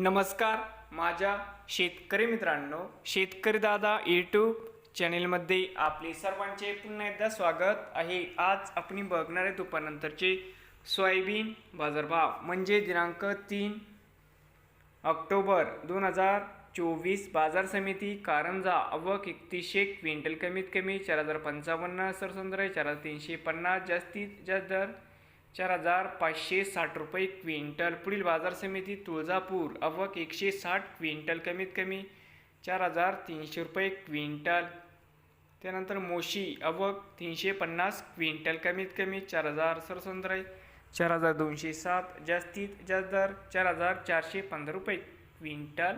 नमस्कार माझ्या शेतकरी मित्रांनो शेतकरी दादा यूट्यूब चॅनेलमध्ये आपले सर्वांचे पुन्हा एकदा स्वागत आहे. आज आपण बघणार आहे दुपारनंतरचे सोयाबीन बाजारभाव म्हणजे दिनांक तीन ऑक्टोबर दोन हजार चोवीस बाजार समिती कारंजा अवक एकतीसशे क्विंटल कमीत कमी चार हजार पंचावन्न सरसंद्र चार हजार तीनशे पन्नास जास्तीत जास्त दर चार हजार पाचशे साठ रुपये क्विंटल. पुढील बाजार समिती तुळजापूर. अवक एकशे साठ क्विंटल कमीत कमी. चार हजार तीनशे रुपये क्विंटल. त्यानंतर मोशी. अवक तीनशे पन्नास क्विंटल कमीत कमी. चार हजार सरसंद्र चार हजार दोनशे सात. जास्तीत जास्त दर चार हजार चारशे पंधरा रुपये क्विंटल.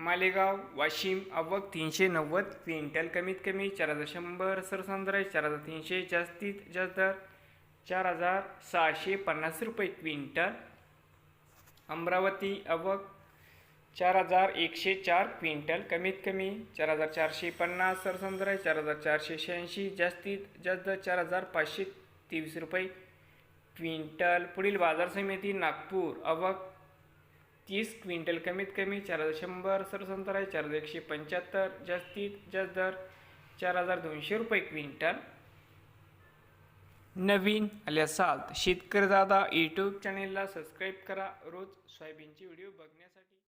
मालेगाव वाशिम अवक तीनशे नव्वद क्विंटल कमीत कमी चार हजार शंभर सरसंद्र चार हजार तीनशे जास्तीत जास्त दर चार हजार सहाशे पन्नास रुपये क्विंटल अमरावती अवक चार हजार एकशे चार क्विंटल कमीत कमी चार हजार चारशे पन्नास सरसंद्र चार हजार चारशे शहाऐंशी जास्तीत जास्त चार हजार पाचशे तेवीस रुपये क्विंटल पुढील बाजार समिती नागपूर अवक तीस क्विंटल कमीत कमी चार हजार शंभर सरसंतर आहे चार हजार एकशे पंच्याहत्तर जास्तीत जास्त दर चार हजार दोनशे रुपये क्विंटल. नवीन आले असाल शेतकरी दादा यूट्यूब चॅनेलला सबस्क्राईब करा. रोज सोयाबीनचे व्हिडिओ बघण्यासाठी